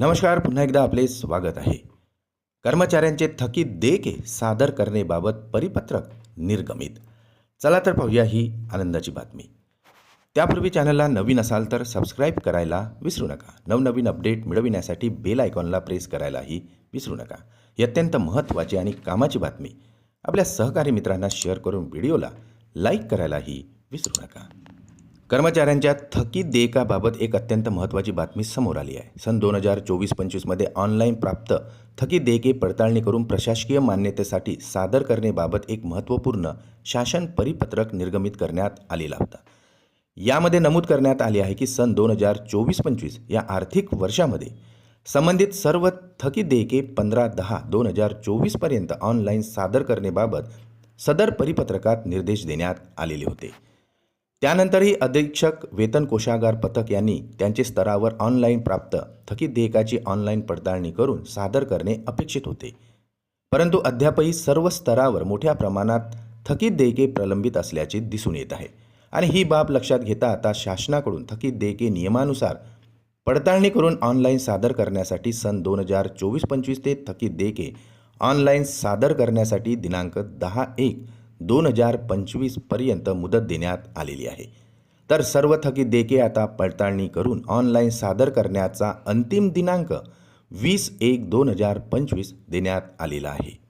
नमस्कार पुन्हा एकदा आपले स्वागत आहे. कर्मचाऱ्यांचे थकीत देयके सादर करणेबाबत परिपत्रक निर्गमित. चला तर पाहूया ही आनंदाची बातमी. त्यापूर्वी चॅनलला नवीन असाल तर सबस्क्राईब करायला विसरू नका. नवनवीन अपडेट मिळविण्यासाठी बेल आयकॉनला प्रेस करायलाही विसरू नका. ही अत्यंत महत्त्वाची आणि कामाची बातमी. आपल्या सहकारी मित्रांना शेअर करून व्हिडिओला लाईक करायलाही विसरू नका. कर्मचाऱ्यांच्या थकीत देयकाबाबत एक अत्यंत महत्त्वाची बातमी समोर आली आहे. सन दोन हजार चोवीस पंचवीसमध्ये ऑनलाईन प्राप्त थकीत देयके पडताळणी करून प्रशासकीय मान्यतेसाठी सादर करणेबाबत एक महत्त्वपूर्ण शासन परिपत्रक निर्गमित करण्यात आलेला होता. यामध्ये नमूद करण्यात आले आहे की सन दोन हजार चोवीस पंचवीस या आर्थिक वर्षामध्ये संबंधित सर्व थकीत देयके पंधरा दहा दोन हजार चोवीसपर्यंत ऑनलाईन सादर करणेबाबत सदर परिपत्रकात निर्देश देण्यात आलेले होते. त्यानंतरही अधीक्षक वेतन कोषागार पथक यांनी त्यांचे स्तरावर ऑनलाईन प्राप्त थकीत देयकाची ऑनलाईन पडताळणी करून सादर करणे अपेक्षित होते. परंतु अद्यापही सर्व स्तरावर मोठ्या प्रमाणात थकीत देयके प्रलंबित असल्याचे दिसून येत आहे. आणि ही बाब लक्षात घेता आता शासनाकडून थकीत देयके नियमानुसार पडताळणी करून ऑनलाईन सादर करण्यासाठी सन दोन हजार चोवीस पंचवीस ते थकीत देयके ऑनलाईन सादर करण्यासाठी दिनांक दहा एक दोन हजार पंचवीसपर्यंत मुदत देण्यात आलेली आहे. तर सर्व थकीत देयके आता पडताळणी करून ऑनलाईन सादर करण्याचा अंतिम दिनांक वीस एक दोन हजार पंचवीस देण्यात आलेला आहे.